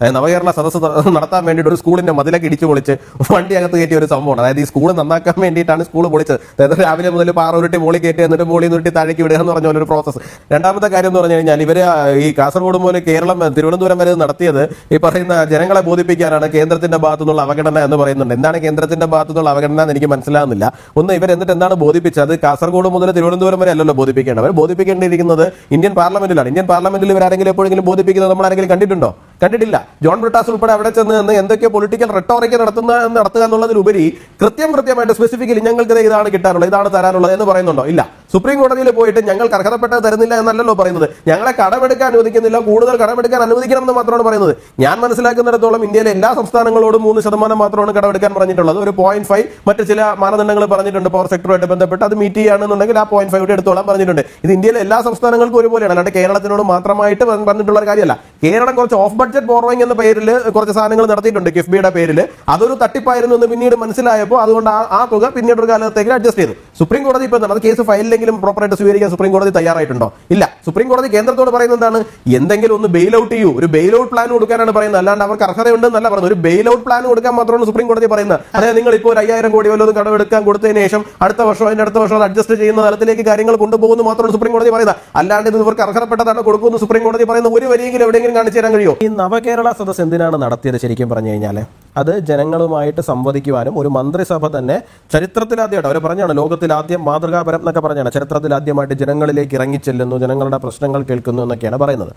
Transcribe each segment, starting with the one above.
നവകേരള സദസ്സ് നടത്താൻ വേണ്ടിയിട്ട് ഒരു സ്കൂളിന്റെ മതിലൊക്കെ ഇടിച്ചു പൊളിച്ച് വണ്ടി അകത്ത് കയറ്റിയ ഒരു സംഭവമാണ്. അതായത് ഈ സ്കൂൾ നന്നാക്കാൻ വേണ്ടിയിട്ടാണ് സ്കൂൾ പൊളിച്ചത്. അതായത് രാവിലെ മുതൽ പാറ ഉരുട്ടി മോളി കയറ്റി എന്നിട്ട് മോളി ഉരുട്ടി താഴേക്ക് വിടുക എന്ന് പറഞ്ഞ ഒരു പ്രോസസ്സ് രണ്ടാമത്തെ കാര്യം എന്ന് പറഞ്ഞു കഴിഞ്ഞാൽ ഇവർ ഈ കാസർഗോഡ് മുതൽ കേരളം തിരുവനന്തപുരം വരെ നടത്തിയത് ഈ പറയുന്ന ജനങ്ങളെ ബോധിപ്പിക്കാനാണ് കേന്ദ്രത്തിന്റെ ഭാഗത്തു നിന്നുള്ള അവഗണന എന്ന് പറയുന്നുണ്ട്. എന്താണ് കേന്ദ്രത്തിന്റെ ഭാഗത്തു നിന്നുള്ള അവഗണന എന്ന് എനിക്ക് മനസ്സിലാകുന്നില്ല. ഒന്ന് ഇവർ എന്നിട്ട് എന്താണ് ബോധിപ്പിച്ചത്? കാസർഗോഡ് മുതൽ തിരുവനന്തപുരം വരെ അല്ലല്ലോ ബോധിപ്പിക്കേണ്ടത്. അവർ ബോധിപ്പിക്കേണ്ടിയിരിക്കുന്നത് ഇന്ത്യൻ പാർലമെന്റിലാണ്. ഇന്ത്യൻ പാർലമെന്റിൽ ഇവർ ആരെങ്കിലും എപ്പോഴെങ്കിലും ബോധിപ്പിക്കുന്നത് നമ്മൾ ആരെങ്കിലും കണ്ടിട്ടുണ്ടോ? കണ്ടിട്ടില്ല. ജോൺ ബ്രിട്ടാസ് ഉൾപ്പെടെ അവിടെ ചെന്ന് നിന്ന് എന്തൊക്കെയോ പൊളിറ്റിക്കൽ റെട്ടോറിക്ക നടത്തുന്ന നടത്തുക എന്നുള്ളതിലുപരി കൃത്യം കൃത്യമായിട്ട് സ്പെസിഫിക്കലി ഞങ്ങൾക്ക് ഇതാണ് കിട്ടാനുള്ളത് ഇതാണ് തരാനുള്ളത് എന്ന് പറയുന്നുണ്ടോ? ഇല്ല. സുപ്രീം കോടതിയിൽ പോയിട്ട് ഞങ്ങൾക്ക് അർഹതപ്പെട്ടത് തരുന്നില്ല എന്നല്ലല്ലോ പറയുന്നത്. ഞങ്ങളെ കടമെടുക്കാൻ അനുവദിക്കുന്നില്ല കൂടുതൽ കടമെടുക്കാൻ അനുവദിക്കണം എന്ന് മാത്രമാണ് പറയുന്നത്. ഞാൻ മനസ്സിലാക്കുന്നിടത്തോളം ഇന്ത്യയിലെ എല്ലാ സംസ്ഥാനങ്ങളോടും മൂന്ന് ശതമാനം മാത്രമാണ് കടമെടുക്കാൻ പറഞ്ഞിട്ടുള്ളത്. ഒരു പോയിന്റ് ഫൈവ് മറ്റ് ചില മാനദണ്ഡങ്ങൾ പറഞ്ഞിട്ടുണ്ട്. പവർ സെക്ടറുമായിട്ട് ബന്ധപ്പെട്ട് അത് മീറ്റ് ചെയ്യുകയാണെന്നുണ്ടെങ്കിൽ ആ പോയിന്റ് ഫൈവ് എടുത്തോളം പറഞ്ഞിട്ടുണ്ട്. ഇത് ഇന്ത്യയിലെ എല്ലാ സംസ്ഥാനങ്ങൾക്കും ഒരുപോലെയാണ്. അല്ലാണ്ട് കേരളത്തിനോട് മാത്രമായിട്ട് പറഞ്ഞിട്ടുള്ള ഒരു കാര്യമല്ല. കേരളം കുറച്ച് ഓഫ് ബഡ്ജറ്റ് ബോറോയിങ് എന്ന പേരിൽ കുറച്ച് സാധനങ്ങൾ നടത്തിയിട്ടുണ്ട് കിഫ്ബിയുടെ പേരിൽ അതൊരു തട്ടിപ്പായിരുന്നു എന്ന് പിന്നീട് മനസ്സിലായപ്പോൾ അതുകൊണ്ട് ആ തുക പിന്നീട് ഒരു കാലത്തേക്ക് അഡ്ജസ്റ്റ് ചെയ്തു. സുപ്രീം കോടതി ഇപ്പൊ എന്താണ്? അത് കേസ് ഫയലിലെങ്കിലും പ്രോപ്പറായിട്ട് സ്വീകരിക്കാൻ സുപ്രീം കോടതി തയ്യാറായിട്ടുണ്ടോ? ഇല്ല. സുപ്രീം കോടതി കേന്ദ്രത്തോട് പറയുന്നത് എന്താണ്? എന്തെങ്കിലും ഒന്ന് ബെയിൽ ഔട്ട് ചെയ്യൂ. ഒരു ബെയിൽ ഔട്ട് പ്ലാൻ കൊടുക്കാനാണ് പറയുന്നത്. അല്ലാണ്ട് അവർക്ക് അർഹതയുണ്ടെന്നല്ല പറയുന്നത്. ഒരു ബെയിൽ ഔട്ട് പ്ലാൻ കൊടുക്കാൻ മാത്രമാണ് സുപ്രീം കോടതി പറയുന്നത്. അതായത് നിങ്ങൾ ഇപ്പോൾ ഒരു അയ്യായിരം കോടി വല്ലതും കടമെടുക്കാൻ കൊടുത്തതിന് ശേഷം അടുത്ത വർഷം അതിന്റെ അടുത്ത വർഷം അഡ്ജസ്റ്റ് ചെയ്യുന്ന തലത്തിലേക്ക് കാര്യങ്ങൾ കൊണ്ടുപോകുന്നു മാത്രമാണ് സുപ്രീം കോടതി പറയുന്നത്. അല്ലാണ്ട് ഇത് ഇവർക്ക് അർഹതപ്പെട്ടതാണ് കൊടുക്കുമെന്ന് സുപ്രീം കോടതി പറയുന്ന ഒരു വരിയെങ്കിലും എവിടെയെങ്കിലും കാണിച്ചു തരാൻ കഴിയുമോ? ഈ നവകേരള സദസ് എന്തിനാണ് നടത്തിയത് ശരിക്കും പറഞ്ഞു കഴിഞ്ഞാൽ അത് ജനങ്ങളുമായിട്ട് സംവദിക്കുവാനും ഒരു മന്ത്രിസഭ തന്നെ ചരിത്രത്തിലാദ്യമായിട്ട് അവർ പറഞ്ഞാണ് ലോകത്തിൽ ആദ്യം മാതൃകാപരം എന്നൊക്കെ പറഞ്ഞാണ് ചരിത്രത്തിൽ ആദ്യമായിട്ട് ജനങ്ങളിലേക്ക് ഇറങ്ങിച്ചെല്ലുന്നു ജനങ്ങളുടെ പ്രശ്നങ്ങൾ കേൾക്കുന്നു എന്നൊക്കെയാണ് പറയുന്നത്.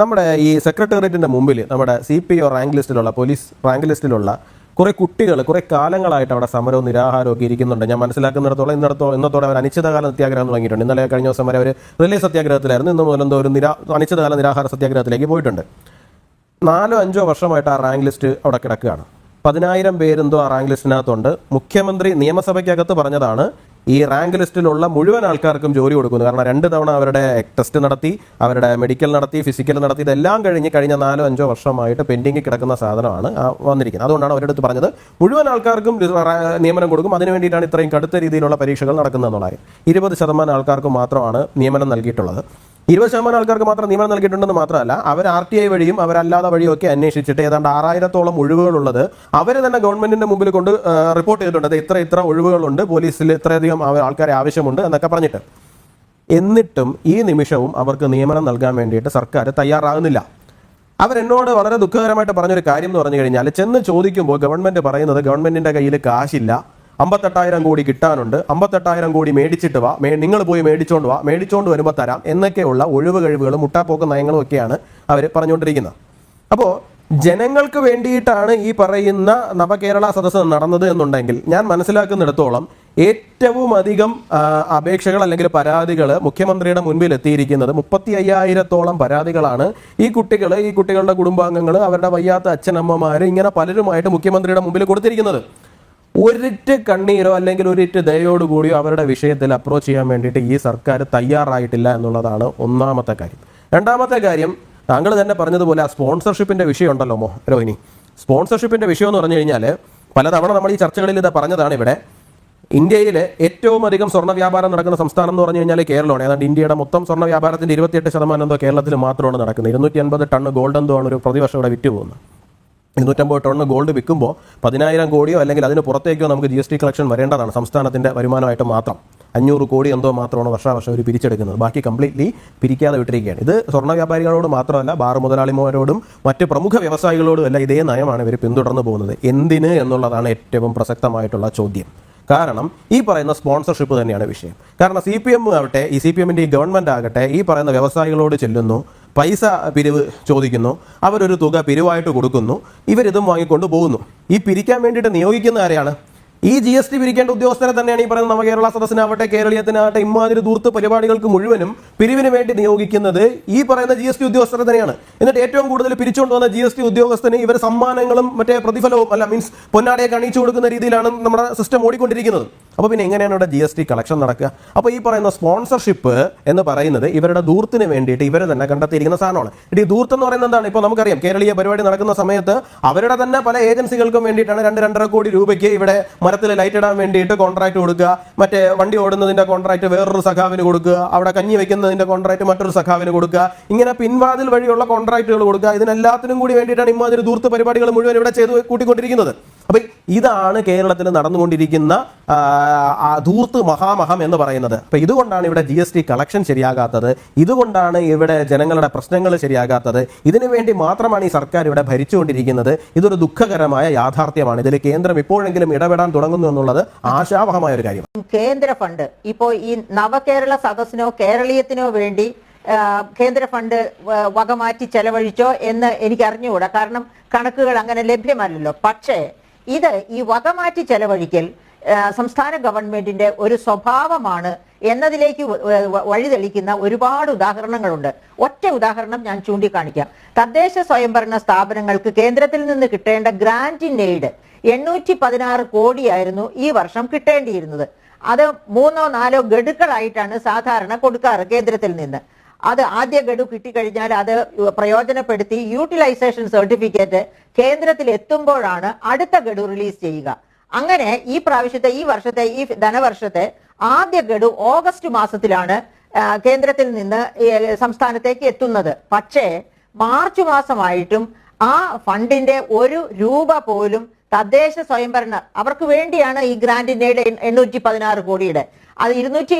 നമ്മുടെ ഈ സെക്രട്ടേറിയറ്റിന്റെ മുമ്പിൽ നമ്മുടെ സി പി ഒ റാങ്ക് ലിസ്റ്റിലുള്ള പോലീസ് റാങ്ക് ലിസ്റ്റിലുള്ള കുറേ കുട്ടികൾ കുറേ കാലങ്ങളായിട്ട് അവിടെ സമരവും നിരാഹാരവും ഒക്കെ ഇരിക്കുന്നുണ്ട്. ഞാൻ മനസ്സിലാക്കുന്നിടത്തോളം ഇന്നിടത്തോളം ഇന്നത്തോടെ അവർ അനിശ്ചിതകാല സത്യാഗ്രഹം തുടങ്ങിയിട്ടുണ്ട്. ഇന്നലെ കഴിഞ്ഞ ദിവസം വരെ അവർ റിലേ സത്യാഗ്രഹത്തിലായിരുന്നു. ഇന്ന് മുതൽ എന്തോ ഒരു നിരാ അനിശ്ചിതകാല നിരാഹാര സത്യാഗ്രഹത്തിലേക്ക് പോയിട്ടുണ്ട്. നാലോ അഞ്ചോ വർഷമായിട്ട് ആ റാങ്ക് ലിസ്റ്റ് അവിടെ കിടക്കുകയാണ്. പതിനായിരം പേരെന്തോ ആ റാങ്ക് ലിസ്റ്റിനകത്തുണ്ട്. മുഖ്യമന്ത്രി നിയമസഭയ്ക്കകത്ത് പറഞ്ഞതാണ് ഈ റാങ്ക് ലിസ്റ്റിലുള്ള മുഴുവൻ ആൾക്കാർക്കും ജോലി കൊടുക്കുന്നു. കാരണം രണ്ട് തവണ അവരുടെ ടെസ്റ്റ് നടത്തി അവരുടെ മെഡിക്കൽ നടത്തി ഫിസിക്കൽ നടത്തി ഇതെല്ലാം കഴിഞ്ഞ് കഴിഞ്ഞ നാലോ അഞ്ചോ വർഷമായിട്ട് പെൻഡിങ്ങിൽ കിടക്കുന്ന സാധനമാണ് വന്നിരിക്കുന്നത്. അതുകൊണ്ടാണ് അവരുടെ അടുത്ത് പറഞ്ഞത് മുഴുവൻ ആൾക്കാർക്കും നിയമനം കൊടുക്കും. അതിനു വേണ്ടിയിട്ടാണ് ഇത്രയും കടുത്ത രീതിയിലുള്ള പരീക്ഷകൾ നടക്കുന്നത് എന്നുള്ളത് ഇരുപത് ശതമാനം ആൾക്കാർക്ക് മാത്രമാണ് നിയമനം നൽകിയിട്ടുള്ളത്. ഇരുപത് ശതമാനം ആൾക്കാർക്ക് മാത്രം നിയമനം നൽകിയിട്ടുണ്ടെന്ന് മാത്രമല്ല അവർ ആർ ടി ഐ വഴിയും അവരല്ലാതെ വഴിയും ഒക്കെ അന്വേഷിച്ചിട്ട് ഏതാണ്ട് ആറായിരത്തോളം ഒഴിവുകളുള്ളത് അവർ തന്നെ ഗവൺമെന്റിന്റെ മുമ്പിൽ കൊണ്ട് റിപ്പോർട്ട് ചെയ്തിട്ടുണ്ട്. ഇത്ര ഇത്ര ഒഴിവുകളുണ്ട് പോലീസിൽ ഇത്രയധികം ആൾക്കാരെ ആവശ്യമുണ്ട് എന്നൊക്കെ പറഞ്ഞിട്ട്. എന്നിട്ടും ഈ നിമിഷവും അവർക്ക് നിയമനം നൽകാൻ വേണ്ടിയിട്ട് സർക്കാർ തയ്യാറാകുന്നില്ല. അവരെന്നോട് വളരെ ദുഃഖകരമായിട്ട് പറഞ്ഞൊരു കാര്യം എന്ന് പറഞ്ഞു കഴിഞ്ഞാൽ ചെന്ന് ചോദിക്കുമ്പോൾ ഗവൺമെന്റ് പറയുന്നത് ഗവൺമെന്റിന്റെ കയ്യിൽ കാശില്ല. അമ്പത്തെട്ടായിരം കോടി കിട്ടാനുണ്ട്. അമ്പത്തെട്ടായിരം കോടി മേടിച്ചിട്ട് വാ. നിങ്ങൾ പോയി മേടിച്ചോണ്ട് വാ. മേടിച്ചോണ്ട് വരുമ്പോൾ തരാം. എന്നൊക്കെയുള്ള ഒഴിവ് കഴിവുകളും മുട്ടാപ്പോക്ക് നയങ്ങളും ഒക്കെയാണ് അവർ പറഞ്ഞുകൊണ്ടിരിക്കുന്നത്. അപ്പോൾ ജനങ്ങൾക്ക് വേണ്ടിയിട്ടാണ് ഈ പറയുന്ന നവകേരള സദസ്സ് നടന്നത് എന്നുണ്ടെങ്കിൽ ഞാൻ മനസ്സിലാക്കുന്നിടത്തോളം ഏറ്റവും അധികം അപേക്ഷകൾ അല്ലെങ്കിൽ പരാതികൾ മുഖ്യമന്ത്രിയുടെ മുൻപിൽ എത്തിയിരിക്കുന്നത് മുപ്പത്തി അയ്യായിരത്തോളം പരാതികളാണ് ഈ കുട്ടികൾ ഈ കുട്ടികളുടെ കുടുംബാംഗങ്ങൾ അവരുടെ വയ്യാത്ത അച്ഛനമ്മമാർ ഇങ്ങനെ പലരുമായിട്ട് മുഖ്യമന്ത്രിയുടെ മുമ്പിൽ കൊടുത്തിരിക്കുന്നത്. ഒരിറ്റ് കണ്ണീരോ അല്ലെങ്കിൽ ഒരിറ്റ് ദയോട് കൂടിയോ അവരുടെ വിഷയത്തിൽ അപ്രോച്ച് ചെയ്യാൻ വേണ്ടിയിട്ട് ഈ സർക്കാർ തയ്യാറായിട്ടില്ല എന്നുള്ളതാണ് ഒന്നാമത്തെ കാര്യം. രണ്ടാമത്തെ കാര്യം താങ്കൾ തന്നെ പറഞ്ഞതുപോലെ ആ സ്പോൺസർഷിപ്പിന്റെ വിഷയം ഉണ്ടല്ലോ മോ രോഹിണി. സ്പോൺസർഷിപ്പിന്റെ വിഷയം എന്ന് പറഞ്ഞു കഴിഞ്ഞാൽ പലതവണ നമ്മൾ ഈ ചർച്ചകളിൽ ഇത് പറഞ്ഞതാണ് ഇവിടെ. ഇന്ത്യയിൽ ഏറ്റവും അധികം സ്വർണ വ്യാപാരം നടക്കുന്ന സംസ്ഥാനം എന്ന് പറഞ്ഞു കഴിഞ്ഞാൽ കേരളമാണ്. ഏതാണ്ട് ഇന്ത്യയുടെ മൊത്തം സ്വർണ വ്യാപാരത്തിന്റെ ഇരുപത്തിയെട്ട് ശതമാനം എന്തോ കേരളത്തിൽ മാത്രമാണ് നടക്കുന്നത്. ഇരുന്നൂറ്റി അൻപത് ടൺ ഗോൾഡ് എന്തോ ആണ് ഒരു പ്രതിവർഷം ഇവിടെ വിറ്റ് പോകുന്നത് ഇരുന്നൂറ്റമ്പത് ടണ്ണ് ഗോൾഡ് വിൽക്കുമ്പോൾ പതിനായിരം കോടിയോ അല്ലെങ്കിൽ അതിന് പുറത്തേക്കോ നമുക്ക് ജി എസ് ടി കളക്ഷൻ വരേണ്ടതാണ്. സംസ്ഥാനത്തിന്റെ വരുമാനമായിട്ട് മാത്രം. അഞ്ഞൂറ് കോടി എന്തോ മാത്രമാണ് വർഷാവർഷം അവർ പിരിച്ചെടുക്കുന്നത്. ബാക്കി കംപ്ലീറ്റ്ലി പിരിക്കാതെ വിട്ടിരിക്കുകയാണ്. ഇത് സ്വർണ വ്യാപാരികളോട് മാത്രമല്ല ബാർ മുതലാളിമാരോടും മറ്റ് പ്രമുഖ വ്യവസായികളോടും അല്ല ഇതേ നയമാണ് ഇവർ പിന്തുടർന്നു പോകുന്നത്. എന്തിന് എന്നുള്ളതാണ് ഏറ്റവും പ്രസക്തമായിട്ടുള്ള ചോദ്യം. കാരണം ഈ പറയുന്ന സ്പോൺസർഷിപ്പ് തന്നെയാണ് വിഷയം. കാരണം സി പി എം ആവട്ടെ ഈ സി പി എമ്മിന്റെ ഈ ഗവൺമെന്റ് ആകട്ടെ ഈ പറയുന്ന വ്യവസായികളോട് ചെല്ലുന്നു പൈസ പിരിവ് ചോദിക്കുന്നു അവരൊരു തുക പിരിവായിട്ട് കൊടുക്കുന്നു ഇവരിതും വാങ്ങിക്കൊണ്ട് പോകുന്നു. ഈ പിരിക്കാൻ വേണ്ടിയിട്ട് നിയോഗിക്കുന്ന ആരെയാണ്? ഈ ജി എസ് ടി പിരിക്കേണ്ട ഉദ്യോഗസ്ഥരെ തന്നെയാണ് ഈ പറയുന്ന നവകേരള സദസ്സിനാവട്ടെ കേരളീയത്തിനാവട്ടെ ഇമാതിരി ദൂർത്ത് പരിപാടികൾക്ക് മുഴുവനും പിരിവിന് വേണ്ടി നിയോഗിക്കുന്നത് ഈ പറയുന്ന ജി എസ് ടി ഉദ്യോഗസ്ഥരെ തന്നെയാണ്. എന്നിട്ട് ഏറ്റവും കൂടുതൽ പിരിച്ചുകൊണ്ട് വന്ന ജി എസ് ടി ഉദ്യോഗസ്ഥന് ഇവർ സമ്മാനങ്ങളും മറ്റേ പ്രതിഫലവും അല്ല മീൻസ് പൊന്നാടയൊക്കെ അണിയിച്ചു കൊടുക്കുന്ന രീതിയിലാണ് നമ്മുടെ സിസ്റ്റം ഓടിക്കൊണ്ടിരിക്കുന്നത്. അപ്പോൾ പിന്നെ എങ്ങനെയാണ് ഇവിടെ ജി എസ് ടി കളക്ഷൻ നടക്കുക? അപ്പോൾ ഈ പറയുന്ന സ്പോൺസർഷിപ്പ് എന്ന് പറയുന്നത് ഇവരുടെ ദൂർത്തിന് വേണ്ടിയിട്ട് ഇവരെ തന്നെ കണ്ടെത്തിയിരിക്കുന്ന സാധനമാണ്. ഈ ദൂർത്ത് എന്ന് പറയുന്നത് എന്താണ്? ഇപ്പോൾ നമുക്കറിയാം കേരളീയ പരിപാടി നടക്കുന്ന സമയത്ത് അവരുടെ തന്നെ പല ഏജൻസികൾക്കും വേണ്ടിയിട്ടാണ് രണ്ട് രണ്ടര കോടി രൂപയ്ക്ക് ഇവിടെ മരത്തിൽ ലൈറ്റ് ഇടാൻ വേണ്ടിയിട്ട് കോൺട്രാക്ട് കൊടുക്കുക. മറ്റേ വണ്ടി ഓടുന്നതിന്റെ കോൺട്രാക്ട് വേറൊരു സഖാവിന് കൊടുക്കുക. അവിടെ കഞ്ഞി വെക്കുന്നതിന്റെ കോൺട്രാക്ട് മറ്റൊരു സഖാവിന് കൊടുക്കുക. ഇങ്ങനെ പിൻവാതിൽ വഴിയുള്ള കോൺട്രാക്റ്റുകൾ കൊടുക്കുക. ഇതിനെല്ലാത്തിനും കൂടി വേണ്ടിയിട്ടാണ് ഇമാതിരി ദൂർത്ത് പരിപാടികൾ മുഴുവൻ ഇവിടെ ചെയ്ത് കൂട്ടിക്കൊണ്ടിരിക്കുന്നത്. അപ്പൊ ഇതാണ് കേരളത്തിൽ നടന്നുകൊണ്ടിരിക്കുന്ന ധൂർത്ത് മഹാമഹം എന്ന് പറയുന്നത്. അപ്പൊ ഇതുകൊണ്ടാണ് ഇവിടെ ജി എസ് ടി കളക്ഷൻ ശരിയാകാത്തത്. ഇതുകൊണ്ടാണ് ഇവിടെ ജനങ്ങളുടെ പ്രശ്നങ്ങൾ ശരിയാകാത്തത്. ഇതിനു വേണ്ടി മാത്രമാണ് ഈ സർക്കാർ ഇവിടെ ഭരിച്ചുകൊണ്ടിരിക്കുന്നത്. ഇതൊരു ദുഃഖകരമായ യാഥാർത്ഥ്യമാണ്. ഇതിൽ കേന്ദ്രം ഇപ്പോഴെങ്കിലും ഇടപെടാൻ തുടങ്ങുന്നു എന്നുള്ളത് ആശാവഹമായ ഒരു കാര്യം കേന്ദ്ര ഫണ്ട്. ഇപ്പോ ഈ നവകേരള സദസ്സിനോ കേരളീയത്തിനോ വേണ്ടി കേന്ദ്ര ഫണ്ട് വക വകമാറ്റി ചെലവഴിച്ചോ എന്ന് എനിക്ക് അറിഞ്ഞുകൂടാ കാരണം കണക്കുകൾ അങ്ങനെ ലഭ്യമല്ലല്ലോ. പക്ഷേ ഇത് ഈ വകമാറ്റി ചെലവഴിക്കൽ സംസ്ഥാന ഗവൺമെന്റിന്റെ ഒരു സ്വഭാവമാണ് എന്നതിലേക്ക് വഴിതെളിക്കുന്ന ഒരുപാട് ഉദാഹരണങ്ങളുണ്ട്. ഒറ്റ ഉദാഹരണം ഞാൻ ചൂണ്ടിക്കാണിക്കാം. തദ്ദേശ സ്വയംഭരണ സ്ഥാപനങ്ങൾക്ക് കേന്ദ്രത്തിൽ നിന്ന് കിട്ടേണ്ട ഗ്രാന്റിൻ എയ്ഡ് എണ്ണൂറ്റി പതിനാറ് കോടിയായിരുന്നു ഈ വർഷം കിട്ടേണ്ടിയിരുന്നത്. അത് മൂന്നോ നാലോ ഗഡുക്കളായിട്ടാണ് സാധാരണ കൊടുക്കാറ് കേന്ദ്രത്തിൽ നിന്ന്. അത് ആദ്യ ഗഡു കിട്ടിക്കഴിഞ്ഞാൽ അത് പ്രയോജനപ്പെടുത്തി യൂട്ടിലൈസേഷൻ സർട്ടിഫിക്കറ്റ് കേന്ദ്രത്തിൽ എത്തുമ്പോഴാണ് അടുത്ത ഗഡു റിലീസ് ചെയ്യുക. അങ്ങനെ ഈ പ്രാവശ്യത്തെ ഈ വർഷത്തെ ഈ ധനവർഷത്തെ ആദ്യ ഗഡു ഓഗസ്റ്റ് മാസത്തിലാണ് കേന്ദ്രത്തിൽ നിന്ന് സംസ്ഥാനത്തേക്ക് എത്തുന്നത്. പക്ഷേ മാർച്ച് മാസമായിട്ടും ആ ഫണ്ടിന്റെ ഒരു രൂപ പോലും തദ്ദേശ സ്വയംഭരണ അവർക്ക് വേണ്ടിയാണ് ഈ ഗ്രാന്റിന്റെ എണ്ണൂറ്റി പതിനാറ് കോടിയുടെ. അത് ഇരുന്നൂറ്റി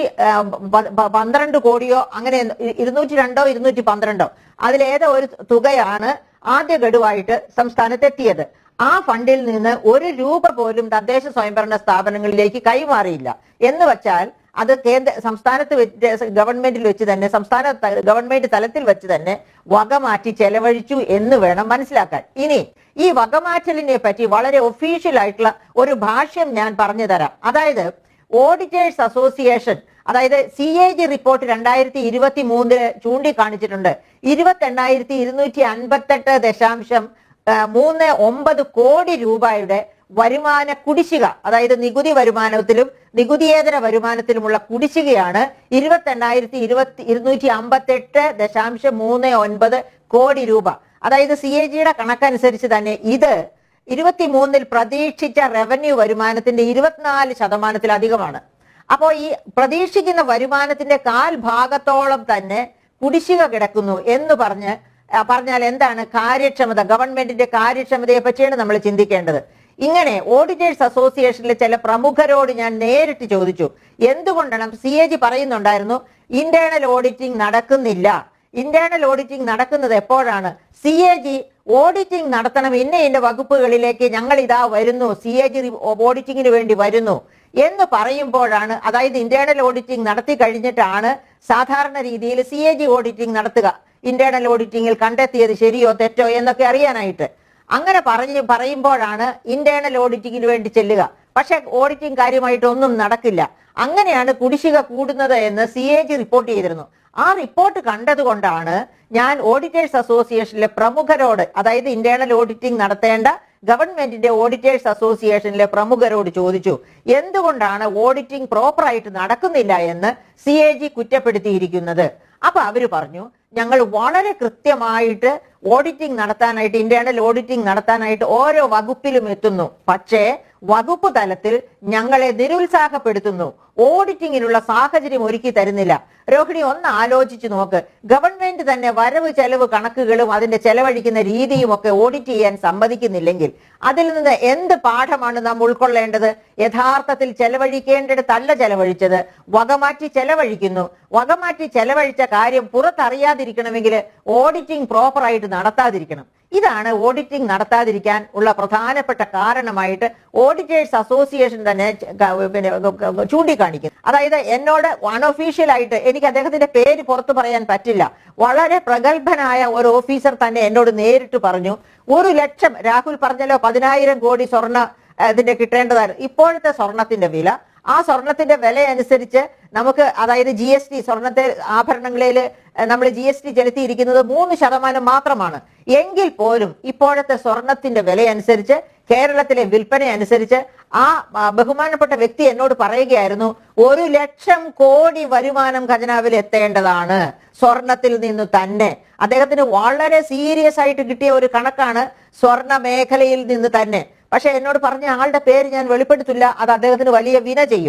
പന്ത്രണ്ട് കോടിയോ അങ്ങനെ ഇരുന്നൂറ്റി രണ്ടോ ഇരുന്നൂറ്റി പന്ത്രണ്ടോ അതിലേതോ ഒരു തുകയാണ് ആദ്യ ഗഡുവായിട്ട് സംസ്ഥാനത്ത് എത്തിയത് ആ ഫണ്ടിൽ നിന്ന് ഒരു രൂപ പോലും തദ്ദേശ സ്വയംഭരണ സ്ഥാപനങ്ങളിലേക്ക് കൈമാറിയില്ല. എന്ന് വച്ചാൽ അത് കേന്ദ്ര സംസ്ഥാനത്ത് ഗവൺമെന്റിൽ വെച്ച് തന്നെ സംസ്ഥാന ഗവൺമെന്റ് തലത്തിൽ വെച്ച് തന്നെ വകമാറ്റി ചെലവഴിച്ചു എന്ന് വേണം മനസ്സിലാക്കാൻ. ഇനി ഈ വകമാറ്റലിനെ പറ്റി വളരെ ഒഫീഷ്യൽ ആയിട്ടുള്ള ഒരു ഭാഷ്യം ഞാൻ പറഞ്ഞു തരാം. അതായത് ഓഡിറ്റേഴ്സ് അസോസിയേഷൻ അതായത് സി എ ജി റിപ്പോർട്ട് രണ്ടായിരത്തി ഇരുപത്തി മൂന്നിൽ ചൂണ്ടിക്കാണിച്ചിട്ടുണ്ട്. ഇരുപത്തി എണ്ണായിരത്തി ഇരുന്നൂറ്റി അൻപത്തെട്ട് ദശാംശം മൂന്ന് ഒമ്പത് കോടി രൂപയുടെ വരുമാന കുടിശ്ശിക അതായത് നികുതി വരുമാനത്തിലും നികുതിയേതര വരുമാനത്തിലുമുള്ള കുടിശ്ശികയാണ് ഇരുപത്തി എണ്ണായിരത്തി ഇരുപത്തി ഇരുന്നൂറ്റി അമ്പത്തെട്ട് ദശാംശം മൂന്ന് ഒൻപത് കോടി രൂപ. അതായത് സി എ ജിയുടെ കണക്കനുസരിച്ച് തന്നെ ഇത് ഇരുപത്തിമൂന്നിൽ പ്രതീക്ഷിച്ച റവന്യൂ വരുമാനത്തിന്റെ ഇരുപത്തിനാല് ശതമാനത്തിലധികമാണ്. അപ്പോൾ ഈ പ്രതീക്ഷിക്കുന്ന വരുമാനത്തിന്റെ കാൽ ഭാഗത്തോളം തന്നെ കുടിശ്ശിക കിടക്കുന്നു എന്ന് പറഞ്ഞ് പറഞ്ഞാൽ എന്താണ് കാര്യക്ഷമത ഗവൺമെന്റിന്റെ കാര്യക്ഷമതയെ പറ്റിയാണ് നമ്മൾ ചിന്തിക്കേണ്ടത്. ഇങ്ങനെ ഓഡിറ്റേഴ്സ് അസോസിയേഷനിലെ ചില പ്രമുഖരോട് ഞാൻ നേരിട്ട് ചോദിച്ചു എന്തുകൊണ്ടാണ്? സി എ ജി പറയുന്നുണ്ടായിരുന്നു ഇന്റേണൽ ഓഡിറ്റിംഗ് നടക്കുന്നില്ല. ഇന്റേണൽ ഓഡിറ്റിംഗ് നടക്കുന്നത് എപ്പോഴാണ്? സി എ ജി ഓഡിറ്റിംഗ് നടത്തണം ഇന്ന ഇന്ന വകുപ്പുകളിലേക്ക് ഞങ്ങൾ ഇതാ വരുന്നു സി എ ജി ഓഡിറ്റിംഗിന് വേണ്ടി വരുന്നു എന്ന് പറയുമ്പോഴാണ് അതായത് ഇന്റേണൽ ഓഡിറ്റിംഗ് നടത്തി കഴിഞ്ഞിട്ടാണ് സാധാരണ രീതിയിൽ സി എ ജി ഓഡിറ്റിംഗ് നടത്തുക. ഇന്റേണൽ ഓഡിറ്റിംഗിൽ കണ്ടെത്തിയത് ശരിയോ തെറ്റോ എന്നൊക്കെ അറിയാനായിട്ട്. അങ്ങനെ പറഞ്ഞ് പറയുമ്പോഴാണ് ഇന്റേണൽ ഓഡിറ്റിങ്ങിന് വേണ്ടി ചെല്ലുക. പക്ഷെ ഓഡിറ്റിംഗ് കാര്യമായിട്ടൊന്നും നടക്കില്ല. അങ്ങനെയാണ് കുടിശ്ശിക കൂടുന്നത് എന്ന് സി എ ജി റിപ്പോർട്ട് ചെയ്തിരുന്നു. ആ റിപ്പോർട്ട് കണ്ടതുകൊണ്ടാണ് ഞാൻ ഓഡിറ്റേഴ്സ് അസോസിയേഷനിലെ പ്രമുഖരോട് അതായത് ഇന്റേണൽ ഓഡിറ്റിംഗ് നടത്തേണ്ട ഗവൺമെന്റിന്റെ ഓഡിറ്റേഴ്സ് അസോസിയേഷനിലെ പ്രമുഖരോട് ചോദിച്ചു എന്തുകൊണ്ടാണ് ഓഡിറ്റിംഗ് പ്രോപ്പറായിട്ട് നടക്കുന്നില്ല എന്ന് സി എ ജി കുറ്റപ്പെടുത്തിയിരിക്കുന്നത്? അപ്പൊ അവർ പറഞ്ഞു ഞങ്ങൾ വളരെ കൃത്യമായിട്ട് ഓഡിറ്റിംഗ് നടത്താനായിട്ട് ഇന്റേണൽ ഓഡിറ്റിംഗ് നടത്താനായിട്ട് ഓരോ വകുപ്പിലും എത്തുന്നു. പക്ഷേ വകുപ്പ് തലത്തിൽ ഞങ്ങളെ നിരുത്സാഹപ്പെടുത്തുന്നു. ഓഡിറ്റിങ്ങിനുള്ള സാഹചര്യം ഒരുക്കി തരുന്നില്ല. രോഹിണി ഒന്ന് ആലോചിച്ച് നോക്ക്. ഗവൺമെന്റ് തന്നെ വരവ് ചെലവ് കണക്കുകളും അതിന്റെ ചെലവഴിക്കുന്ന രീതിയും ഒക്കെ ഓഡിറ്റ് ചെയ്യാൻ സമ്മതിക്കുന്നില്ലെങ്കിൽ അതിൽ നിന്ന് എന്ത് പാഠമാണ് നാം ഉൾക്കൊള്ളേണ്ടത്? യഥാർത്ഥത്തിൽ ചെലവഴിക്കേണ്ടിടത്തല്ല ചെലവഴിച്ചത്. വകമാറ്റി ചെലവഴിക്കുന്നു. വകമാറ്റി ചെലവഴിച്ച കാര്യം പുറത്തറിയാതിരിക്കണമെങ്കിൽ ഓഡിറ്റിംഗ് പ്രോപ്പറായിട്ട് നടത്താതിരിക്കണം. ഇതാണ് ഓഡിറ്റിംഗ് നടത്താതിരിക്കാൻ ഉള്ള പ്രധാനപ്പെട്ട കാരണമായിട്ട് ഓഡിറ്റേഴ്സ് അസോസിയേഷൻ തന്നെ പിന്നെ ക- ചൂണ്ടിക്കാണിക്കുന്നു അതായത് എന്നോട് അൺഒഫീഷ്യൽ ആയിട്ട് എനിക്ക് അദ്ദേഹത്തിന്റെ പേര് പുറത്തു പറയാൻ പറ്റില്ല. വളരെ പ്രഗത്ഭനായ ഒരു ഓഫീസർ തന്നെ എന്നോട് നേരിട്ട് പറഞ്ഞു. ഒരു ലക്ഷം രാഹുൽ പറഞ്ഞല്ലോ പതിനായിരം കോടി സ്വർണ ഇതിന്റെ കിട്ടേണ്ടതായിരുന്നു. ഇപ്പോഴത്തെ സ്വർണത്തിന്റെ വില. ആ സ്വർണത്തിന്റെ വില അനുസരിച്ച് നമുക്ക് അതായത് ജി എസ് ടി സ്വർണത്തെ ആഭരണങ്ങളിൽ നമ്മൾ ജി എസ് ടി ചെലുത്തിയിരിക്കുന്നത് മൂന്ന് ശതമാനം മാത്രമാണ്. എങ്കിൽ പോലും ഇപ്പോഴത്തെ സ്വർണത്തിന്റെ വില അനുസരിച്ച് കേരളത്തിലെ വിൽപ്പന അനുസരിച്ച് ആ ബഹുമാനപ്പെട്ട വ്യക്തി എന്നോട് പറയുകയായിരുന്നു ഒരു ലക്ഷം കോടി വരുമാനം ഖജനാവിൽ എത്തേണ്ടതാണ് സ്വർണത്തിൽ നിന്ന് തന്നെ. അദ്ദേഹത്തിന് വളരെ സീരിയസ് ആയിട്ട് കിട്ടിയ ഒരു കണക്കാണ് സ്വർണ മേഖലയിൽ നിന്ന് തന്നെ. പക്ഷെ എന്നോട് പറഞ്ഞ ആളുടെ പേര് ഞാൻ വെളിപ്പെടുത്തില്ല അത് അദ്ദേഹത്തിന് വലിയ വിന ചെയ്യും.